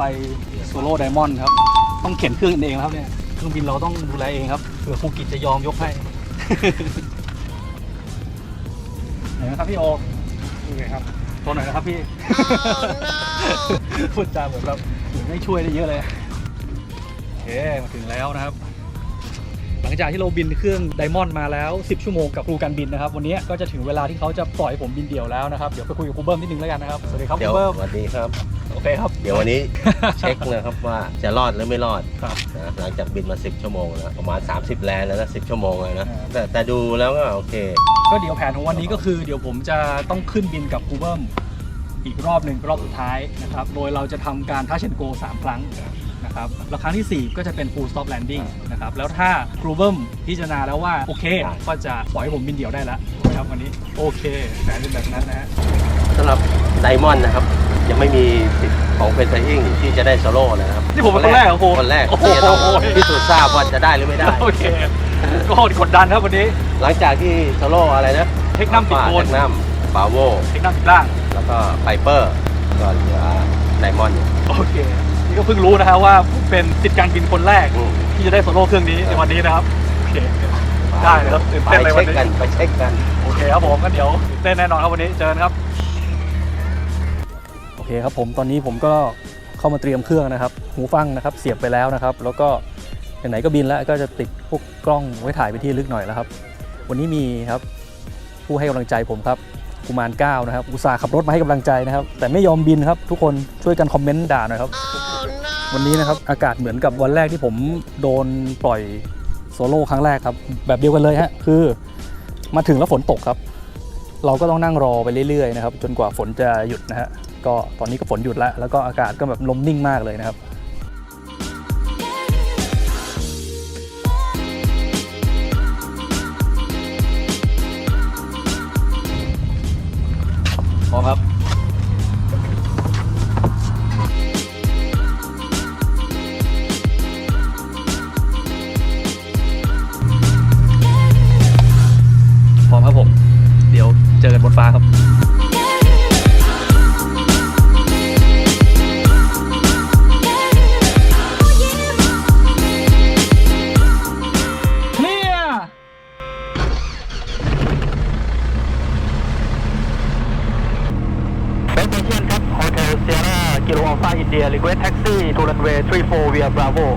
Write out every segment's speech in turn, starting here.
นี้ครับผมจะไปโซโล่ไดมอนด์ครับ ต้องเข็นเครื่องเองครับเนี่ยเครื่องบินเราต้องดูแลเองครับเผื่อภูกิจจะยอมยกให้ไหนนะครับพี่โอนี่ไงครับตัวหน่อยนะครับพี่พูดจาเหมือนแบบไม่ช่วยได้เยอะเลยโอเคมาถึงแล้วนะครับ หลังจากที่เราบินเครื่องไดมอนด์มาแล้ว 10 ชั่วโมงกับครูการบินนะครับ วันนี้ก็จะถึงเวลาที่เขาจะปล่อยผมบินเดี่ยวแล้วนะครับ เดี๋ยวไปคุยกับครูเบิ้มนิดนึงแล้วกันนะครับ สวัสดีครับคเดี๋ยรูวเบิ้มสวัสดีครับ โอเคครับ เดี๋ยววันนี้เช็คนะครับว่าจะรอดหรือไม่รอดครับ นะหลังจากบินมา 10 ชั่วโมงแล้วประมาณ 30 แลนแล้วนะ10 ชั่วโมงเลยนะอ่าแต่แต่ดูแล้วก็โอเค ก็เดี๋ยวแผนของวันนี้ก็คือเดี๋ยวผมจะต้องขึ้นบินกับครูเบิ้มอีกรอบหนึ่งรอบสุดท้ายนะครับ โดยเราจะทำการทัชเชนโก3ครั้งนะครับแล้วครั้งที่ 4 ก็จะเป็น full stop landing นะครับ แล้วถ้าครูเบิ้มพิจารณาแล้วว่า โอเคได้ก็จะปล่อยให้ผมบินเดี่ยวได้แล้วนะครับวันนี้ โอเคแผนเป็นแบบนั้นนะฮะ สำหรับไดมอนด์นะครับ ยังไม่มีสิทธิ์ของเฟนไซอิงที่จะได้โซโล่นะครับนี่ผมเป็นคนแรกเหรอครูคนแรกโอ้โห ที่จะต้องพิสูจน์ทราบว่าจะได้หรือไม่ได้ โอเคก็กดดันครับวันนี้หลังจากที่โซโล่อะไรนะเทคนัมติดโคนเทคนัมบาโวเทคนัมติดล่าง แล้วก็ไพเปอร์ก็เหลือไดมอนด์โอเคนี่ก็เพิ่งรู้นะครับว่าผมเป็นติดการบินคนแรกอืมที่จะได้โซโล่เครื่องนี้ในวันนี้นะครับโอเคได้เลยครับตื่นไปเต้นเลยวัเช็นคนี้กันไปเช็คกันโอเคครับผมก็เดี๋ยวตื่นเต้นแน่นอนครับวันนี้เจอกันครับโอ เคครับผมตอนนี้ผมก็เข้ามาเตรียมเครื่องนะครับ หูฟังนะครับเสียบไปแล้วนะครับ แล้วก็ไหนๆก็บินแล้วก็จะติดพวกกล้องไว้ถ่ายไปที่ลึกหน่อยแล้วครับ วันนี้มีครับผู้ให้กำลังใจผมครับกุมารก้านะครับ อุตส่าห์ขับรถมาให้กำลังใจนะครับ แต่ไม่ยอมบินครับ ทุกคนช่วยกันคอมเมนต์ด่าหน่อยครับ วันนี้นะครับอากาศเหมือนกับวันแรกที่ผมโดนปล่อยโซโล่ครั้งแรกครับ แบบเดียวกันเลยฮะคือมาถึงแล้วฝนตกครับ เราก็ต้องนั่งรอไปเรื่อยๆนะครับ จนกว่าฝนจะหยุดนะฮะ ก็ตอนนี้ก็ฝนหยุดแล้ว แล้วก็อากาศก็แบบลมนิ่งมากเลยนะครับพร้อมครับ Alpha India Request Taxi to runway 34 via Bravo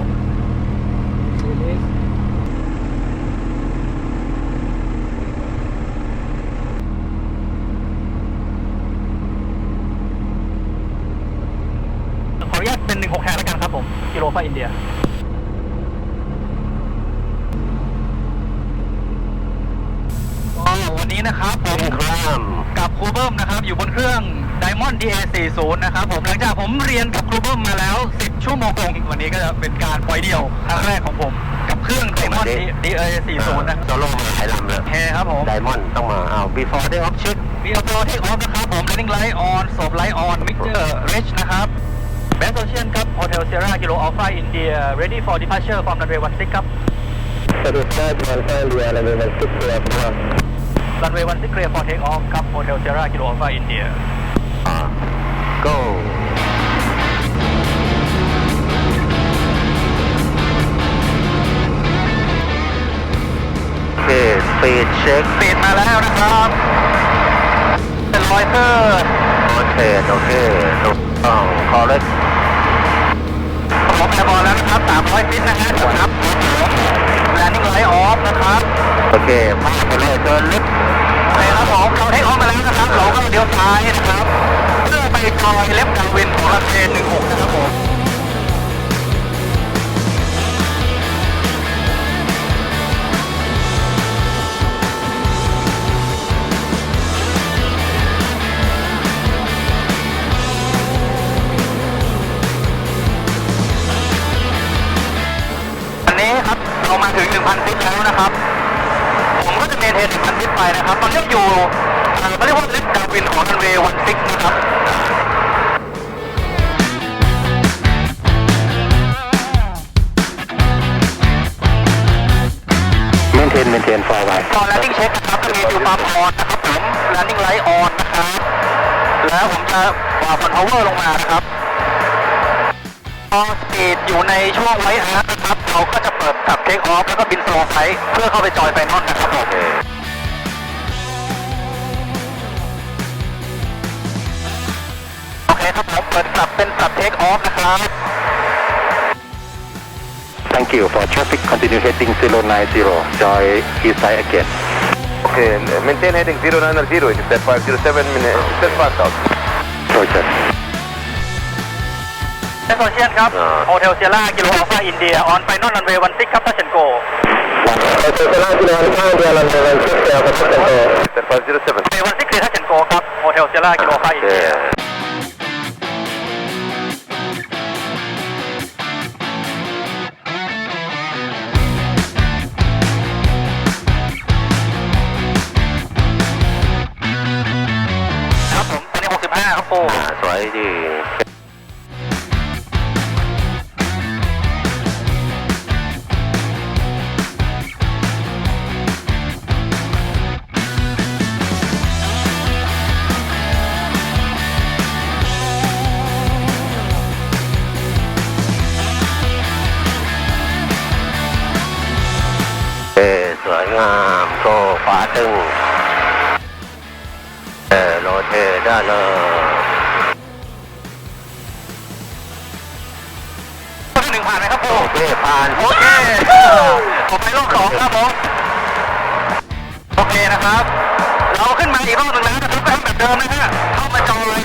ขออนุญาตเป็น 16แทนแล้วกันครับผม กิโลฟ้าอินเดีย ก็วันนี้นะครับผม ครับ กับครูเบิ้มนะครับอยู่บนเครื่อง Diamond DA40 นะครับผมหลังจากผมเรียนกับครูเบิ้มมาแล้ว 10 ชั่วโมงตรงวันนี้ก็จะเป็นการปล่อยเดี่ยวครั้งแรกของผม กับเครื่อง Diamond DA40 นะครับโซโล่มาหลายลำเลยโอเคครับผมไดมอนด์ต้องมาเอา before day of check มีอัพโหลดเทคออฟนะครับผม landing light on สบ light on mixture rich นะครับ Best Ocean ครับ Hotel Sierra Kilo Alpha India ready for departure from runway 16ครับ Satisfied one five area level one six clear for one runway 16 clear for take off ครับ Hotel Sierra Kilo Alpha India ah go อเค speed check ปิดมาแล้วนะครับเป็นรอยเตอร์ rotate โอเคถูกต้อง correct ผมแอร์บอลแล้วนะครับ300ฟิตนะฮะครับ landing light off นะครับ โอเคพาไปเลยเดินลึกโอเคครับผมเราเทคออฟมาแล้วนะครับ เราก็เลี้ยวซ้ายนะครับ เพื่อไปจอยเล็บดังวินของรันเวย์16 นะครับผม ถึง 1,000ฟิตแล้วนะครับ ผมก็จะเมนเทน1,000ฟิตไปนะครับ ตอนนี้อยู่เอ่อเขาเรียกว่าลิฟต์ดาวินของรันเวย์วันซิกนะครับ maintain maintain forward ตอน landing check นะครับจะมีฟิวปั๊มออนนะครับผม landing light on นะครับ แล้วผมจะวางคอนโทรเวอร์ลงมานะครับ พอสปีดอยู่ในช่วงไว้อาร์นะครับเขาก็จะเปิดกับเทคออฟแล้วก็บินสโลไฟเพื่อเข้าไปจอยไฟนอลนะครับผมโอเคครับผมเปิดกลับเป็นกลับเทคออฟนะครับ Thank you for traffic continue heading 090. Joy east side again. Okay, maintain heading 090, it is at 507 minutes, it is fast out. Roger. เซโซเชียนครับโฮเทลเซียร่ากิโลอัลฟาอินเดียออนไฟนอลรันเวย์วันซิกครับทัชเชนโก It is at 507. เวย์วันซิกคือทัชเชนโกครับโฮเทลเซียร่ากิโลอัลฟาอินเดีย Okay. ครับผมอันนี้65ครับโฟอ่าสวยดี เออโรเทได้เลยตัวที่หนึ่งผ่านไหมครับโฟโอเคผ่านโอเคผมไปรอบสองครับผมโอเคนะครับ เราขึ้นมาอีกรอบหนึ่งแล้วนะครับก็ทำแบบเดิมนะฮะเข้ามาจอย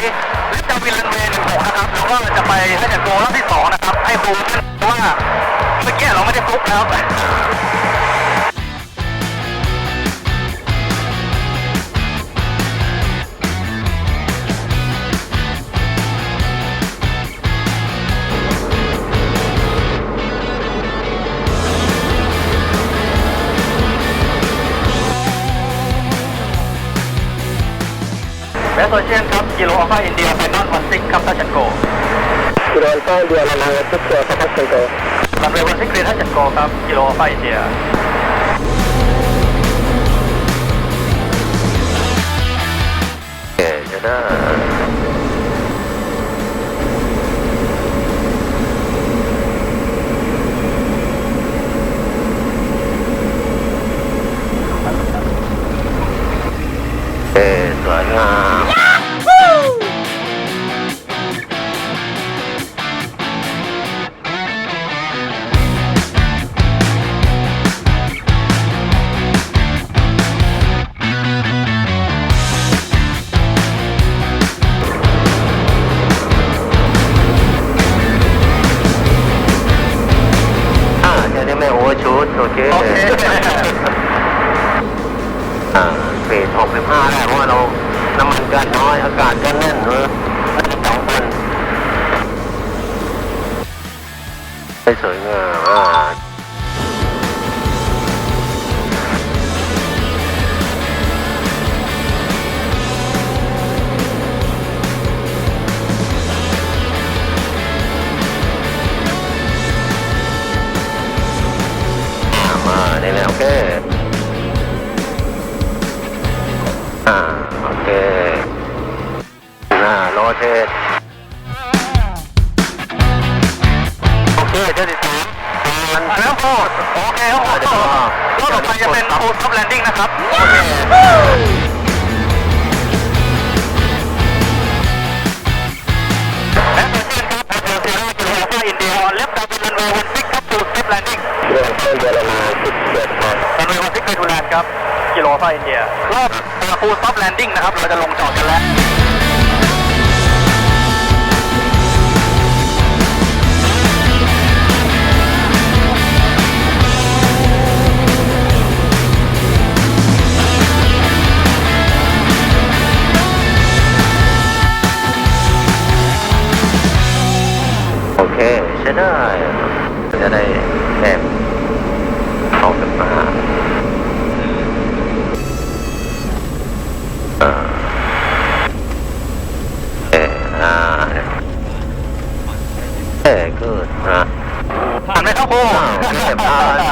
ลิฟต์ดาวินรันเวย์หนึ่งหกนะครับแล้วก็จะไปทัชเชนโกรอบที่สองนะครับให้ครูเพราะว่าเมื่อกี้เราไม่ได้ฟุกแล้ว แบสโซเชียนครับกิโลอัลฟาอินเดียไฟนอลวันซิกครับทัชเชนโก Kilo Alpha India Lanang 6 Patak Center. รันเวย์วันซิกเรียนทัชเชนโกครับกิโลอัลฟาอินเดียโอเคจะได้เออสวยงาม ไม่สว ครับ กิโลอัลฟาอินเดียรอบฟูลสต็อปแลนดิ้งนะครับ เราจะลงจอดกันแล้วโอเคใช้ได้จะได้แบบเขาสิบห้าอ่าเอออ่า เออกูดอะผ่านไหมครับครูอ้าวโอเคผ่านไป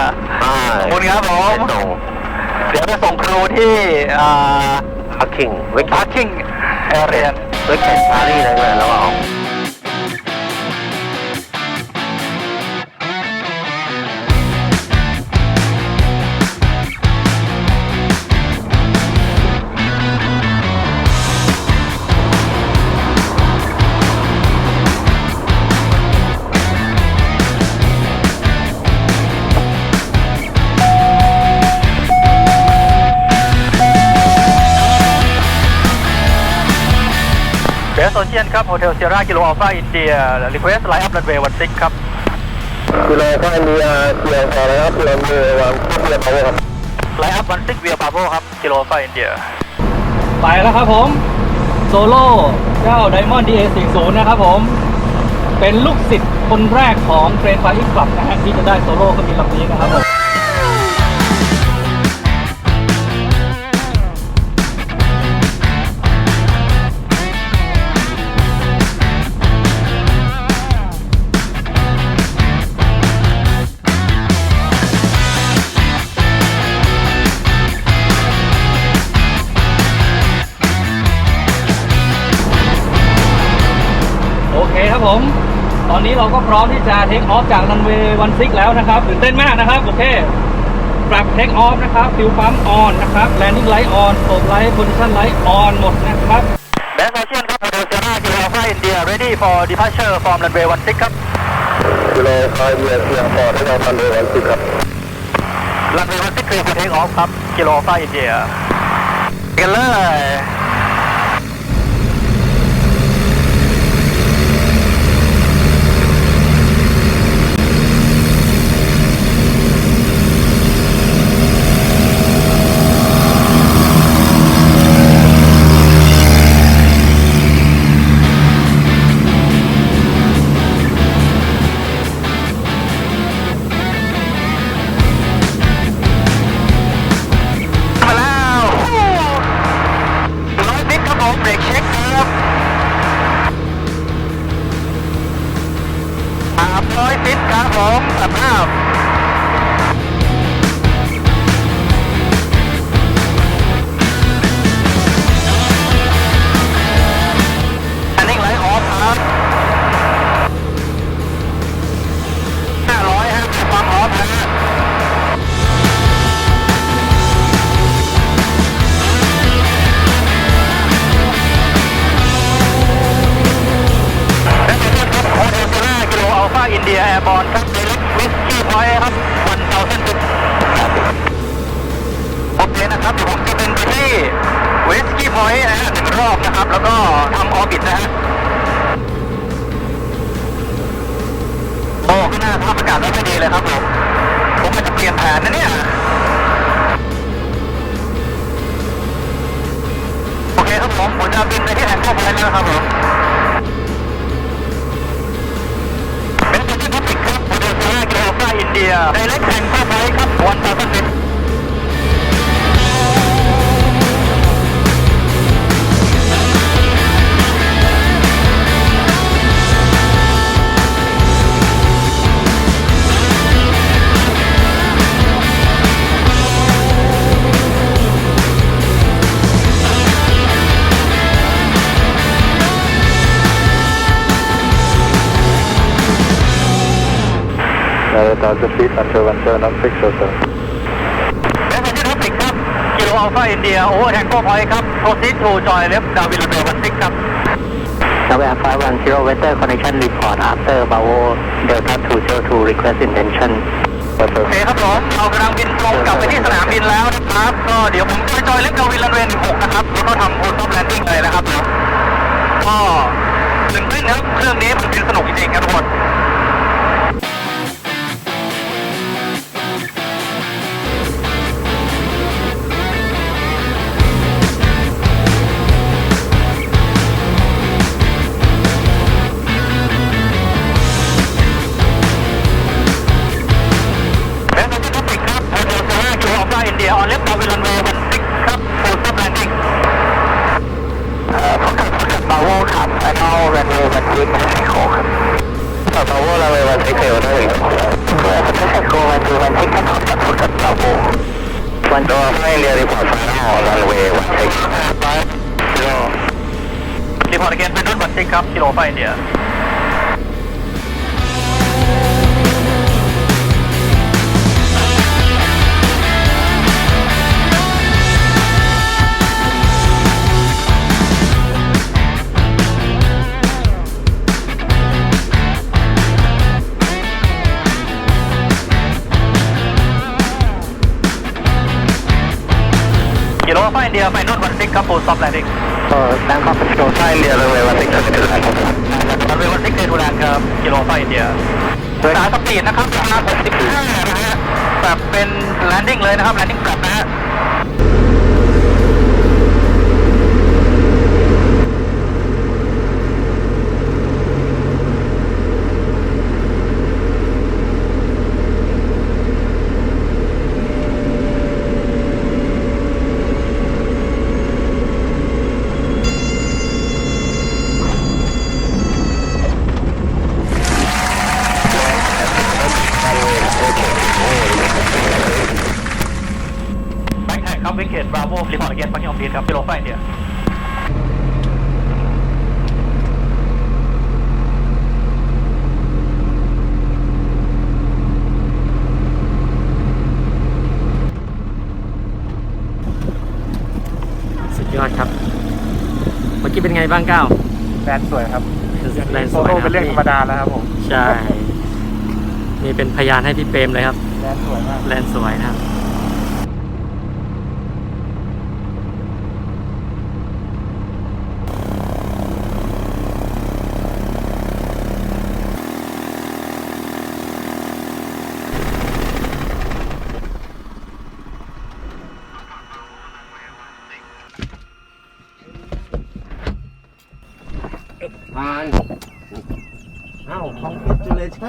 ขอบคุณครับผมไปส่งเดี๋ยวไปส่งครูที่อ่าพักคิงไว้พาร์คิงแอเรียนไว้แข่งปารีสอะไรกันแล้วก็ออก เย็นครับโฮเทลเซียร่ากิโลอัลฟาอินเดียรีเควสไลน์อัพรันเวย์วันซิกครับกิโลอัลฟาอินเดียเซียร์ครับรันเวย์วันซิกเวียบาโวครับไลน์อัพวันซิกเวียปาโวครับกิโลอัลฟาอินเดียไปแล้วครับผมโซโล่เจ้าไดมอนด์ดีเอสี่ศูนย์นะครับผมเป็นลูกศิษย์คนแรกของเทรนไฟอีกกลับนะฮะที่จะได้โซโล่ก็มีลำนี้นะครับผม ผม ตอนนี้เราก็พร้อมที่จะเทคออฟจากรันเวย์วันซิกแล้วนะครับตื่นเต้นมากนะครับ โอเคปรับเทคออฟนะครับฟิวปั๊มออนนะครับแลนดิ้งไลท์ออนโ o บไลท์โพซิชันไลท์ออนหมดนะครับแบงค์โอเชียนครับโมเดลเซรากิโลอัลฟาอินเดีย ready for departure from runway 16ครับ Kilo Alpha India เสียงต่อที่เราทันเลยวันสิบครับรันเวย์วันซิกคือเทคออฟครับกิโลอัลฟาอินเดียกันเลยาอินเดียแอร์บอลครับเดลิกวิสกี้พอยต์ครับวันเตาเส้นตึกโอเคนะครับเดี๋ยวผมจะเป็นไปที่วิสกี้พอยต์นะฮะหนึ่งรอบนะครับ แล้วก็ทำออร์บิทนะฮะโอ้ข้างหน้าภาพอากาศไม่ค่อยดีเลยครับผมผมอาจจะเปลี่ยนแผนนะเนี่ยโอเคครับผมผมจะบินไปที่แอนโคพอยต์แล้วนะครับผม India direct and go by up 1000 start the feet until 1706 or so. และเป็นที่ท็อปิกครับ กิโลอัลฟาอินเดีย โอเวอร์แทงโก้พอยต์ครับ โปรซิสทูจอยเล็บดาวิลเบลวันซิกครับ November 510 weather connection report after Bravo Delta 202 request intention. โอเคครับผมเรากำลังบินตรงกลับไปที่สนามบินแล้วนะครับ ก็เดี๋ยวผมจอยเล็บดาวิลเบลหกนะครับ แล้วก็ทำโอท็อปแลนดิ้งเลยนะครับก็หนึ่งครึ่งครับเครื่องนี้มันเป็นสนุกจริงๆครับทุกคน ซิกครับกิโลอัลฟาอิน เดียกิโลอัลฟาอินเดียไฟนอลวันซิกครับโพสต์แลนดิ้ง for Bangkok Control 5 India runway 16 clear to land รันเวย์วันซิกเดทูแลนด์ครับกิโลไฟอินเดียสายสปีดนะครับประมาณ65นะฮะแบบเป็นแลนดิ้งเลยนะครับแลนดิ้งแบบนะฮะ แบ็คแท็กครับวิกเกตบราโวรีพอร์ตเกตปักกิ้งออฟพีครับกิโลไฟอินเดีย สุดยอด ครับ เมื่อกี้เป็นไงบ้างก้าวแลนด์สวยครับแลนด์โซสวยโล่นะเป็นเรื่องธรรมดาแล้วครับผมใช่ นี่เป็นพยานให้พี่เปรมเลยครับแลนด์สวยมาก แลนด์สวยนะครับ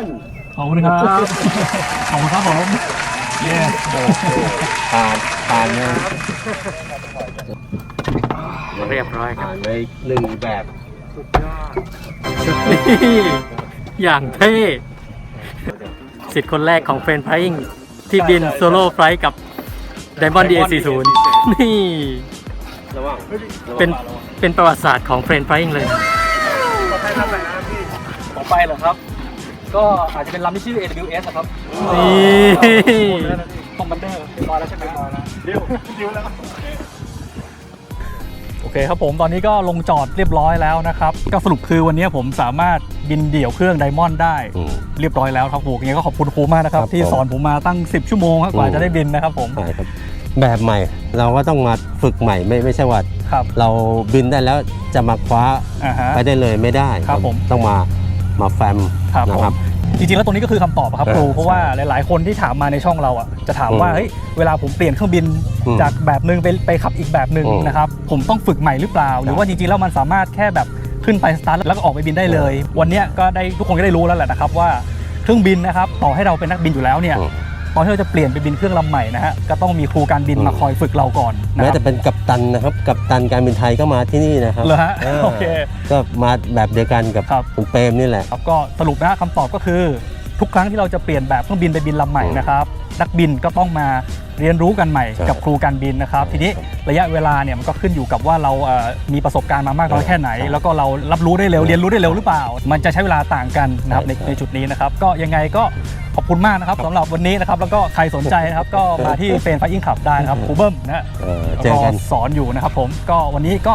congratulation ขอบคุณครับ ขอบคุณครับผมเย้ผ่านผ่านเลยเรียบร้อยครับผ่านไปหนึ่งแบบนี่อย่างเท่สิทธิ์คนแรกของเฟรนไพริงที่บินโซโล่ไฟล์กับ Diamond DA40 นี่ระหว่างเป็นเป็นประวัติศาสตร์ของเฟรนไพริงเลยต่อไปเหรอครับ ก็อาจจะเป็นลำที่ชื่อ AWS นะครับนี่คอมมานเดอร์เรียบร้อยแล้วใช่ไหมดิวดิวแล้วโอเคครับผมตอนนี้ก็ลงจอดเรียบร้อยแล้วนะครับ ก็สรุปคือวันนี้ผมสามารถบินเดี่ยวเครื่องไดมอนด์ได้เรียบร้อยแล้วครับผมยังไงก็ขอบคุณครูมากนะครับ ครับที่ผมสอนผมมาตั้ง 10 ชั่วโมงครับกว่าอืม จะได้บินนะครับผมใช่ครับ แบบใหม่เราก็ต้องมาฝึกใหม่ไม่ไม่ใช่ว่าครับเราบินได้แล้วจะมาคว้าอ่าฮะ ไปได้เลยไม่ได้ครับผม ต้องมา มาแฟมครับนะครับจริงๆ แล้วตรงนี้ก็คือคำตอบอะครับเออครูเพราะว่าใช่หลายๆ คนที่ถามมาในช่องเราอะจะถามว่าอืมเฮ้ยเวลาผมเปลี่ยนเครื่องบินอืมจากแบบหนึ่งไปไปขับอีกแบบหนึ่งอืมนะครับผมต้องฝึกใหม่หรือเปล่า หรือว่าจริงๆ แล้วมันสามารถแค่แบบขึ้นไปสตาร์ทแล้วก็ออกไปบินได้เลย วันเนี้ยก็ได้ทุกคนก็ได้รู้แล้วแหละนะครับว่าเครื่องบินนะครับต่อให้เราเป็นนักบินอยู่แล้วเนี่ยอืม ตอนที่เราจะเปลี่ยนไปบินเครื่องลำใหม่นะฮะก็ต้องมีครูการบินอืมมาคอยฝึกเราก่อนนะแม้ครัแต่บเป็นกัปตันนะครับ กัปตันการบินไทยก็มาที่นี่นะครับเหรอฮะาโอเค ก็มาแบบเดียวกันกับครับ คุณเปรมนี่แหละ ครับก็สรุปนะฮะคำตอบก็คือ ทุกครั้งที่เราจะเปลี่ยนแบบเครื่องบินไปบินลำใหม่อืมนะครับนักบินก็ต้องมาเรียนรู้กันใหม่ใช่กับครูการบินนะครับใช่ทีนี้ระยะเวลาเนี่ยมันก็ขึ้นอยู่กับว่าเราเอ่อมีประสบการณ์มามากน้อยใช่แค่ไหนใช่แล้วก็เรารับรู้ได้เร็วใช่เรียนรู้ได้เร็วหรือเปล่า มันจะใช้เวลาต่างกันนะครับในใช่ ในจุดนี้นะครับ ก็ยังไงก็ขอบคุณมากนะครับสำหรับวันนี้นะครับ แล้วก็ใครสนใจนะครับ ก็มาที่เฟนไฟอิงขับได้นะครับครูเบิ้มนะฮะเออแล้วเจอก็กันสอนอยู่นะครับผมก็วันนี้ก็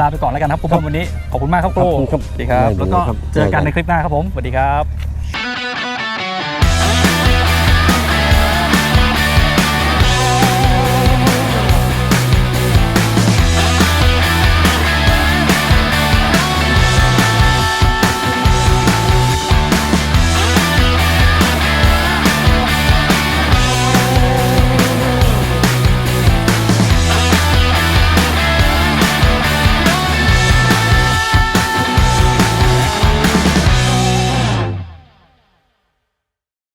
ลาไปก่อนแล้วกันนะครับครูเบิ้มวันนี้ขอบคุณมากครับครูขอบคุณครับสวัสดีครับได้แล้วก็ครับ เจอกันได้ในคลิปหน้าครับผมสวัสดีครับ